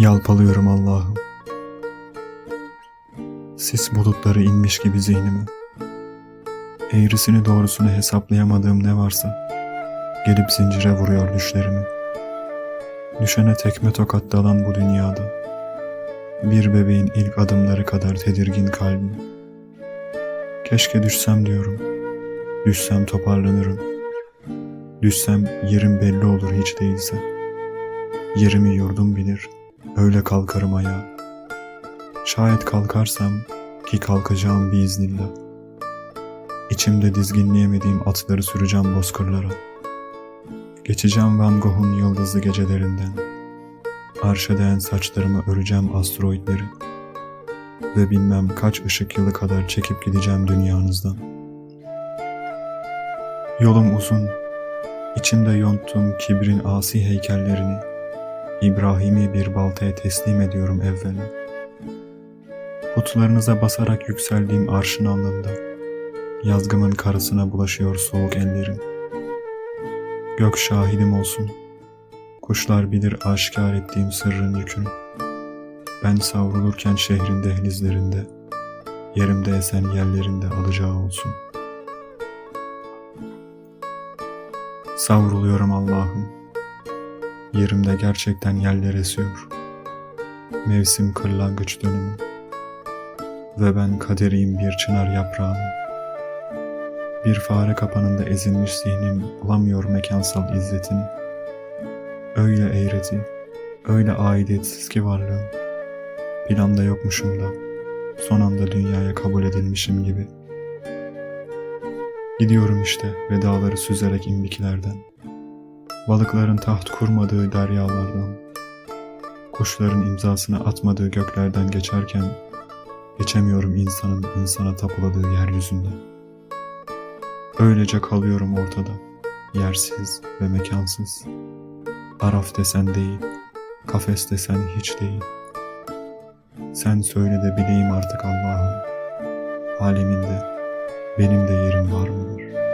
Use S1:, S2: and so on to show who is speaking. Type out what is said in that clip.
S1: Yalpalıyorum Allah'ım. Sis bulutları inmiş gibi zihnime. Eğrisini doğrusunu hesaplayamadığım ne varsa gelip zincire vuruyor düşlerimi. Düşene tekme tokat dalan bu dünyada. Bir bebeğin ilk adımları kadar tedirgin kalbim. Keşke düşsem diyorum. Düşsem toparlanırım. Düşsem yerim belli olur hiç değilse. Yerimi yurdum bilir, öyle kalkarım ayağa. Şayet kalkarsam ki kalkacağım biiznillah. İçimde dizginleyemediğim atları süreceğim bozkırlara. Geçeceğim Van Gogh'un yıldızlı gecelerinden. Arşa değen saçlarıma öreceğim asteroidleri. Ve bilmem kaç ışık yılı kadar çekip gideceğim dünyanızdan. Yolum uzun, içimde yonttum kibrin asi heykellerini. İbrahim'i bir baltaya teslim ediyorum evvela. Putlarınıza basarak yükseldiğim arşın alnında, yazgımın karısına bulaşıyor soğuk ellerim. Gök şahidim olsun, kuşlar bilir aşikar ettiğim sırrın yükünü. Ben savrulurken şehrin dehlizlerinde, yerimde esen yerlerinde alacağı olsun. Savruluyorum Allah'ım. Yerimde gerçekten yerler esiyor. Mevsim kırlangıç dönümü. Ve ben kaderiyim bir çınar yaprağının. Bir fare kapanında ezilmiş zihnim bulamıyor mekansal izzetini. Öyle eğreti, öyle aidiyetsiz ki varlığım. Planda yokmuşum da, son anda dünyaya kabul edilmişim gibi. Gidiyorum işte ve dağları süzerek imbikilerden. Balıkların taht kurmadığı deryalardan, kuşların imzasını atmadığı göklerden geçerken geçemiyorum insanın insana tapuladığı yeryüzünde. Öylece kalıyorum ortada, yersiz ve mekansız. Araf desen değil, kafes desen hiç değil. Sen söyle de bileyim artık Allah'ım, aleminde benim de yerim var mıdır?''